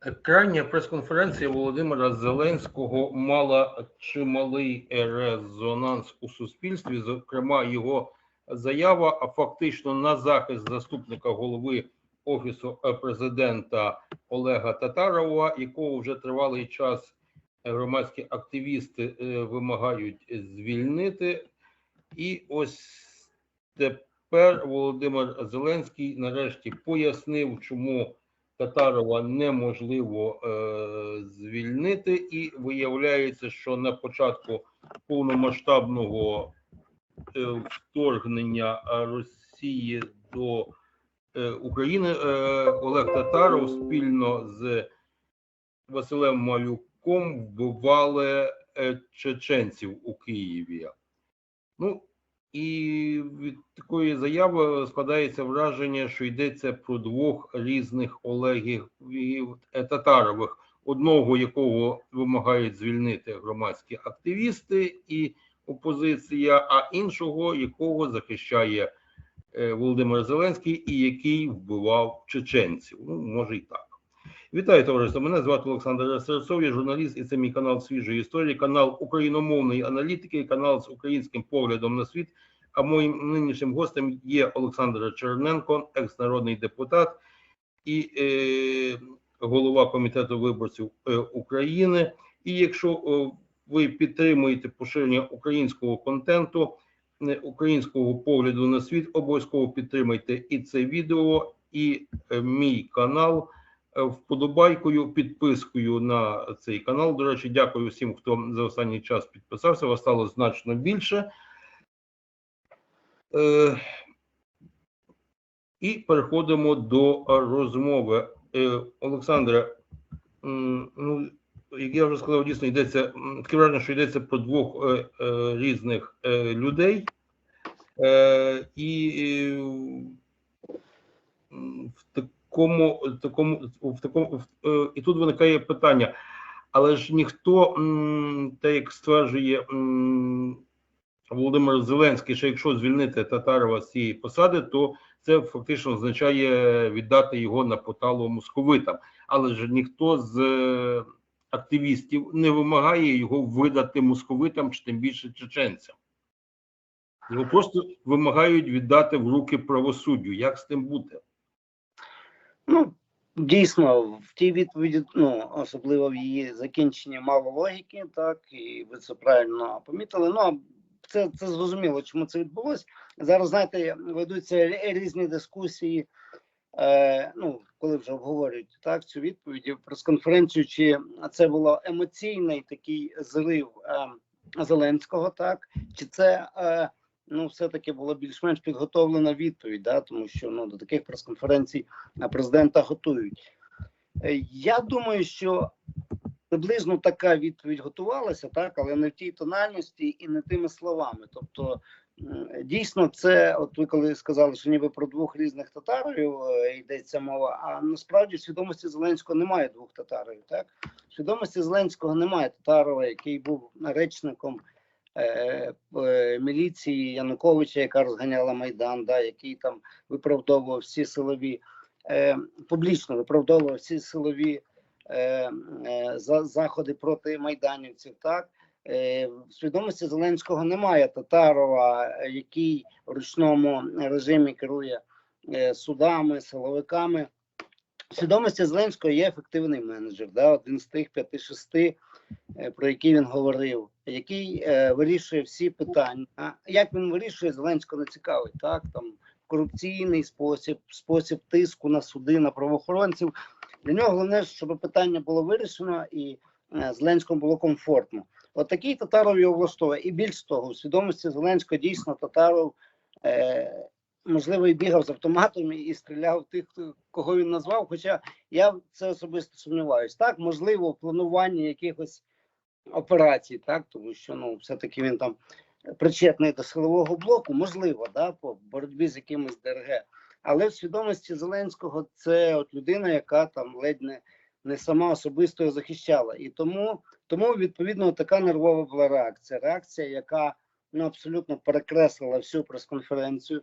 Крайня прес-конференція Володимира Зеленського мала чималий резонанс у суспільстві. Зокрема, його заява, фактично на захист заступника голови офісу президента Олега Татарова, якого вже тривалий час громадські активісти е, вимагають звільнити. І ось тепер Володимир Зеленський нарешті пояснив, чому Татарова неможливо е, звільнити, і виявляється, що на початку повномасштабного е, вторгнення Росії до е, України е, Олег Татаров спільно з Василем Малюком вбивали е, чеченців у Києві. Ну і від такої заяви складається враження, що йдеться про двох різних Олегів е, Татарових, одного якого вимагають звільнити громадські активісти і опозиція, а іншого, якого захищає е, Володимир Зеленський і який вбивав чеченців. Ну, може і так. Вітаю, товариство. Мене звати Олександр Серцов, я журналіст, і це мій канал свіжої історії, канал україномовної аналітики, канал з українським поглядом на світ. А моїм нинішнім гостем є Олександр Черненко, екс-народний депутат і е, голова комітету виборців е, України. І якщо е, ви підтримуєте поширення українського контенту, е, українського погляду на світ, обов'язково підтримайте і це відео, і е, мій канал вподобайкою, підпискою на цей канал. До речі, дякую всім, хто за останній час підписався. Вас стало значно більше. Е, І переходимо до розмови. Е, Олександре, ну, як я вже сказав, дійсно йдеться таке враження, що йдеться про двох е, е, різних е, людей. Е, І е, в такому, такому, в такому в- е, і тут виникає питання, але ж ніхто, так як стверджує Володимир Зеленський, що якщо звільнити Татарова з цієї посади, то це фактично означає віддати його на поталу московитам. Але ж ніхто з е, активістів не вимагає його видати московитам чи тим більше чеченцям. Його просто вимагають віддати в руки правосуддю. Як з тим бути? Ну, дійсно, в тій відповіді, ну, особливо в її закінченні мало логіки, так, і ви це правильно помітили. Ну, це, це зрозуміло, чому це відбулося. Зараз, знаєте, ведуться різні дискусії, е, ну, коли вже обговорюють так, цю відповідь, прес-конференцію, чи це було емоційний такий зрив е, Зеленського, так, чи це. Е, Ну, все-таки була більш-менш підготовлена відповідь, да, тому що ну, до таких прес-конференцій президента готують. Е, Я думаю, що приблизно така відповідь готувалася, так, але не в тій тональності і не тими словами. Тобто, дійсно, це, от ви коли сказали, що ніби про двох різних татарів е, йдеться мова, а насправді в свідомості Зеленського немає двох татарів. Так? В свідомості Зеленського немає татарова, який був речником е, міліції Януковича, яка розганяла Майдан, да, який там виправдовував всі силові, е, публічно виправдовував всі силові е, е, за, заходи проти майданівців. Так е, в свідомості Зеленського немає Татарова, е, який в ручному режимі керує е, судами, силовиками. Свідомості Зеленського є ефективний менеджер, да, один з тих п'яти-шести, е, про які він говорив, який е, вирішує всі питання. А як він вирішує, Зеленського не цікавить, так там корупційний спосіб, спосіб тиску на суди, на правоохоронців. Для нього головне, щоб питання було вирішено і е, Зеленському було комфортно. От такий Татаров його влаштовує. І більш того, у свідомості Зеленського дійсно Татаров. Е, Можливо, і бігав з автоматом і стріляв тих, кого він назвав. Хоча я це особисто сумніваюсь. Так, можливо, в плануванні якихось операцій, так, тому що ну, все-таки він там причетний до силового блоку, можливо, да, по боротьбі з якимось ДРГ. Але в свідомості Зеленського це от людина, яка там ледь не, не сама особисто його захищала. І тому, тому відповідно така нервова була реакція. Реакція, яка ну, абсолютно перекреслила всю прес-конференцію,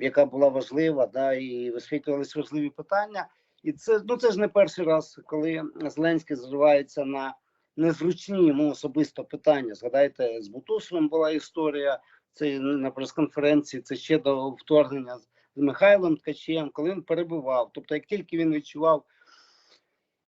яка була важлива, да, і висвітлювалися важливі питання. І це ну це ж не перший раз, коли Зеленський зривається на незручні йому особисто питання. Згадайте, з Бутусовим була історія. Це на прес-конференції, це ще до вторгнення з Михайлом Ткачем, коли він перебував. Тобто, як тільки він відчував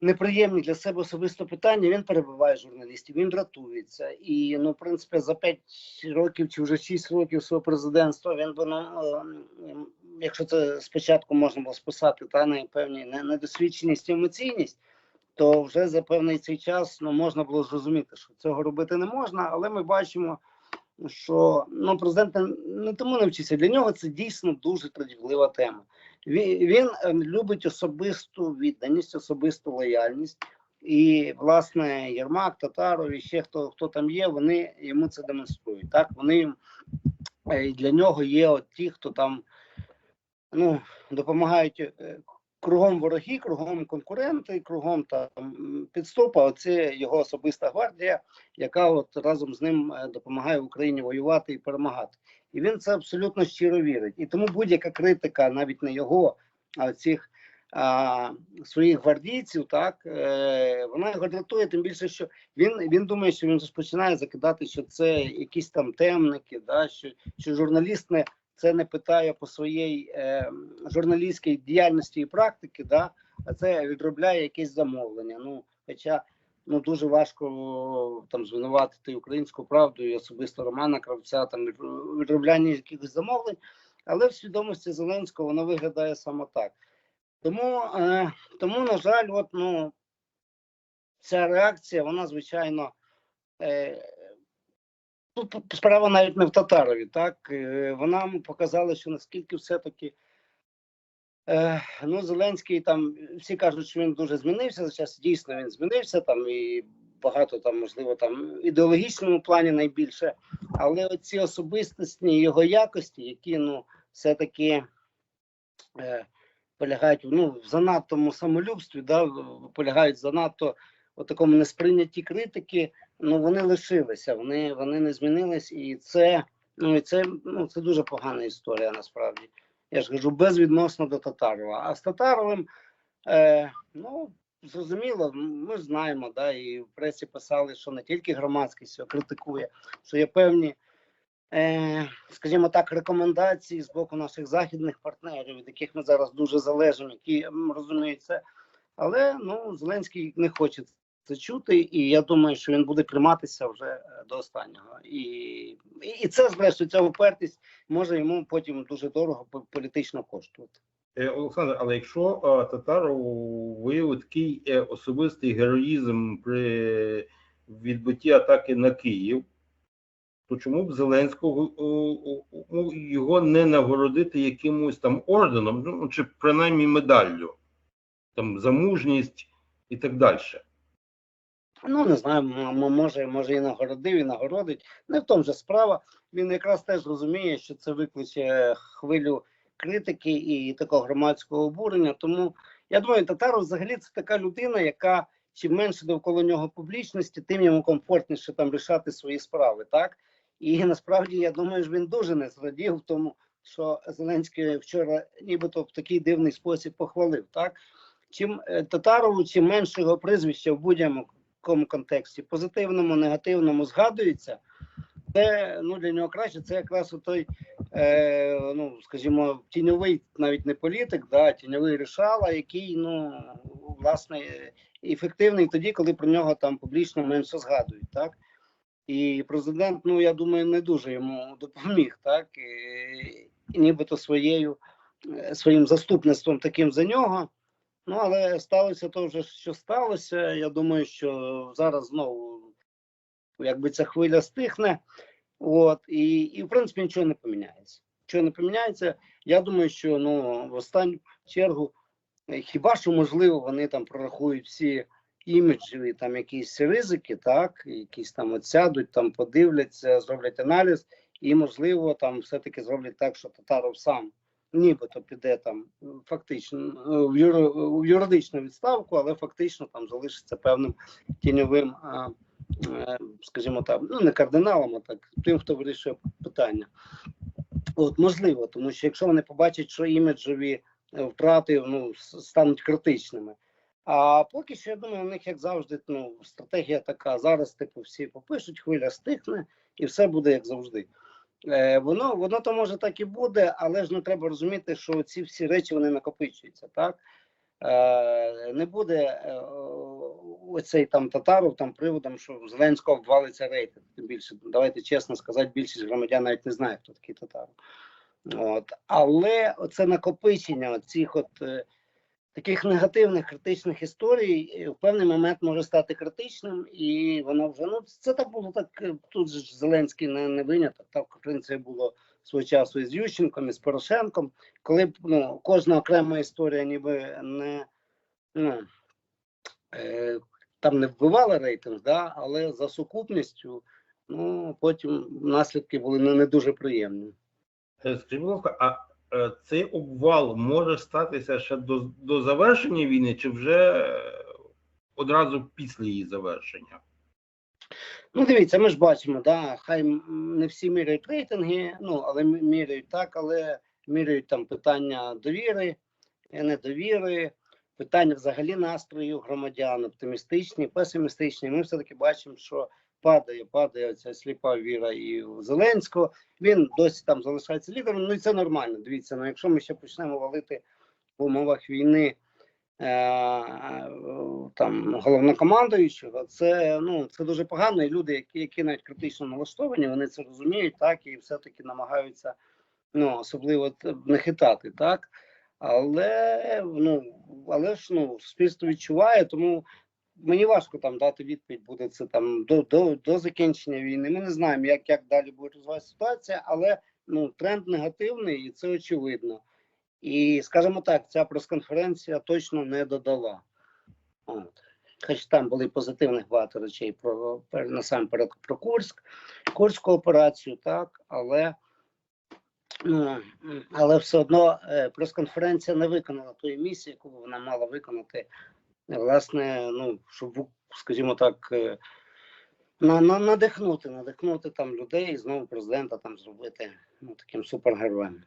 неприємні для себе особисто питання, він перебиває журналістів, він дратується. І ну, в принципі, за 5 років чи вже 6 років свого президентства він би ну, е, якщо це спочатку можна було списати та на певні недосвідченість і емоційність, то вже за певний цей час ну, можна було зрозуміти, що цього робити не можна, але ми бачимо. Що ну президент не- тому не вчиться. Для нього це дійсно дуже традівлива тема. Він, е, любить особисту відданість, особисту лояльність. І, власне, Єрмак, Татаров і ще хто, хто там є, вони йому це демонструють. Так, вони е, для нього є от ті, хто там ну, допомагають е, кругом вороги, кругом конкуренти, кругом там підступа. Оце його особиста гвардія, яка от разом з ним допомагає Україні воювати і перемагати. І він це абсолютно щиро вірить. І тому будь-яка критика, навіть не його, а цих а, своїх гвардійців, так е, вона його дратує, тим більше, що він, він думає, що він починає закидати, що це якісь там темники, да, що, що журналіст не це не питає по своїй е, журналістській діяльності і практики, да, а це відробляє якесь замовлення. Ну, хоча ну дуже важко там звинуватити українську правду і особисто Романа Кравця там в відроблянні якихось замовлень, але в свідомості Зеленського воно виглядає саме так. Тому, е, тому на жаль, от ну ця реакція, вона звичайно. Е, Тут справа навіть не в Татарові, так Е, вона показала, що наскільки все-таки ну, Зеленський там всі кажуть, що він дуже змінився. Зараз дійсно він змінився там і багато там, можливо, там ідеологічному плані найбільше. Але оці особистісні його якості, які ну все-таки е, полягають ну, в занадтому самолюбстві, да, полягають занадто у такому несприйнятті критики ну вони лишилися, вони, вони не змінились, і це ну і це ну це дуже погана історія. Насправді я ж кажу безвідносно до Татарова. А з Татаровим, е, ну зрозуміло, ми знаємо, да, і в пресі писали, що не тільки громадськість його критикує, що є певні. Е, скажімо так, рекомендації з боку наших західних партнерів, від яких ми зараз дуже залежимо, які розуміють це. Але ну Зеленський не хоче це чути, і я думаю, що він буде триматися вже е, до останнього. І, і, і це, зрештою, ця упертість може йому потім дуже дорого політично коштувати. Е, Олександр, але якщо е, Татаров виявив такий особистий героїзм при відбитті атаки на Київ, то чому б Зеленського його не нагородити якимось там орденом, ну чи принаймні медаллю, там за мужність і так далі? Ну не знаю, може, може і нагородив, і нагородить. Не в тому же справа. Він якраз теж розуміє, що це викличе хвилю критики і такого громадського обурення. Тому я думаю, Татаров взагалі це така людина, яка чим менше довкола нього публічності, тим йому комфортніше там рішати свої справи. Так і насправді я думаю, що він дуже не зрадів в тому, що Зеленський вчора, нібито в такий дивний спосіб похвалив. Так чим е, Татарову, чим менше його прізвище в будь-якому якому контексті, позитивному, негативному згадується, це ну для нього краще. Це якраз той, е, ну скажімо, тіньовий, навіть не політик, да, тіньовий рішала, який ну власне ефективний тоді, коли про нього там публічно менше згадують, так. І президент, ну я думаю, не дуже йому допоміг, так і, і нібито своєю е, своїм заступництвом таким за нього. Ну, але сталося то вже, що сталося. Я думаю, що зараз знову якби ця хвиля стихне. От, і, і в принципі нічого не поміняється. Нічого не поміняється. Я думаю, що ну в останню чергу, е, хіба що можливо, вони там прорахують всі іміджеві там якісь ризики, так, якісь там от сядуть, там подивляться, зроблять аналіз, і можливо там все-таки зроблять так, що Татаров сам нібито піде там фактично в, юр, юридичну відставку, але фактично там залишиться певним тіньовим, а, е, скажімо так, ну не кардиналом, а так тим, хто вирішує питання. От можливо, тому що якщо вони побачать, що іміджові е, втрати ну, стануть критичними. А поки що, я думаю, у них, як завжди, ну, стратегія така. Зараз, типу, всі попишуть, хвиля стихне, і все буде як завжди. Е, воно, воно то може так і буде, але ж не треба розуміти, що ці всі речі вони накопичуються, так? Е, не буде е, оцей там татаров там приводом, що в Зеленського ввалиться рейтинг. Більше, давайте чесно сказати, більшість громадян навіть не знає, хто такий татаров. От. Але це накопичення цих от е, таких негативних критичних історій в певний момент може стати критичним, і воно вже ну це так було так. е, Тут ж Зеленський не, не виняток. Так в принципі було свого часу із Ющенком, і з Порошенком, коли ну кожна окрема історія, ніби не ну е, там не вбивала рейтинг, да, але за сукупністю, ну потім наслідки були не, не дуже приємні. Е, Скажіть, будь ласка, а цей обвал може статися ще до, до завершення війни, чи вже е, одразу після її завершення? Ну, дивіться, ми ж бачимо, да, хай не всі міряють рейтинги, ну, але міряють так, але міряють там питання довіри, е, недовіри, питання взагалі настрою громадян, оптимістичні, песимістичні. Ми все-таки бачимо, що падає, падає ця сліпа віра і в Зеленського. Він досі там залишається лідером. Ну і це нормально. Дивіться, ну якщо ми ще почнемо валити в умовах війни е, там головнокомандуючого, це ну це дуже погано. І люди, які, які навіть критично налаштовані, вони це розуміють, так і все-таки намагаються ну особливо не хитати, так. Але ну але ж ну суспільство відчуває, тому мені важко там дати відповідь, буде це там до, до, до закінчення війни. Ми не знаємо, як, як далі буде розвиватися ситуація, але ну тренд негативний, і це очевидно. І скажімо так, ця прес-конференція точно не додала. От. Хоч там були позитивних багато речей про насамперед про Курськ, Курську операцію, так, але, ну, але все одно е, прес-конференція не виконала тої місії, яку вона мала виконати, власне, ну, щоб, скажімо так, е, на, на, надихнути, надихнути там людей і знову президента там зробити ну, таким супергероєм.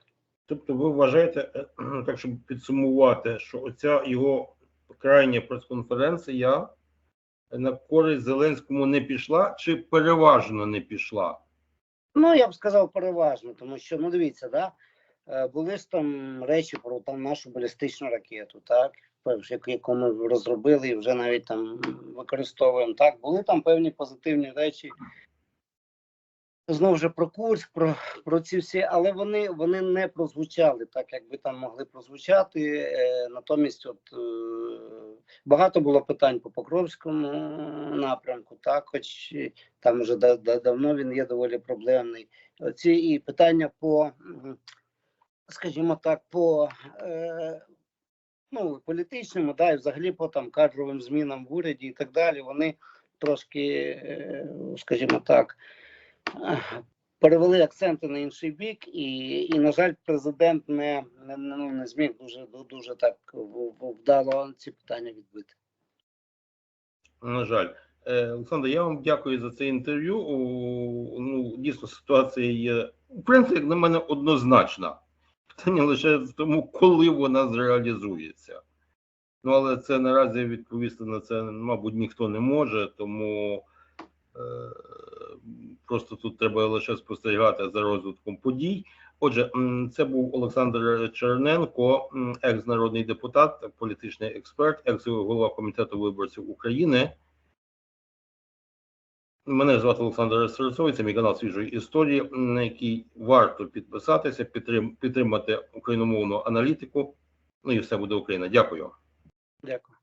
Тобто ви вважаєте, е, так щоб підсумувати, що оця його крайня прес-конференція на користь Зеленському не пішла чи переважно не пішла? Ну, я б сказав переважно, тому що ну дивіться, да, е, були ж там речі про там нашу балістичну ракету, так, яку- ми розробили і вже навіть там використовуємо. Так, були там певні позитивні речі. Знову ж про Курськ, про, про ці всі, але вони, вони не прозвучали так, як би там могли прозвучати. Е, натомість, от е, багато було питань по Покровському напрямку, так, хоч там вже да, да, давно він є доволі проблемний. Ці і питання по, скажімо так, по е, ну, політичному, да, і взагалі по там кадровим змінам в уряді і так далі, вони трошки, е, скажімо так, перевели акценти на інший бік, і, і на жаль, президент не, не, ну, не зміг дуже дуже так вдало ці питання відбити. На жаль. Е, Олександр, я вам дякую за це інтерв'ю. Ну, дійсно, ситуація є, в принципі, як на мене, однозначна. Питання лише в тому, коли вона зреалізується. Ну, але це наразі відповісти на це, мабуть, ніхто не може, тому е, просто тут треба лише спостерігати за розвитком подій. Отже, це був Олександр Черненко, екс-народний депутат, політичний експерт, екс-голова комітету виборців України. Мене звати Олександр Серцовий, це мій канал свіжої історії, на який варто підписатися, підтрим, підтримати україномовну аналітику. Ну і все буде Україна. Дякую. Дякую.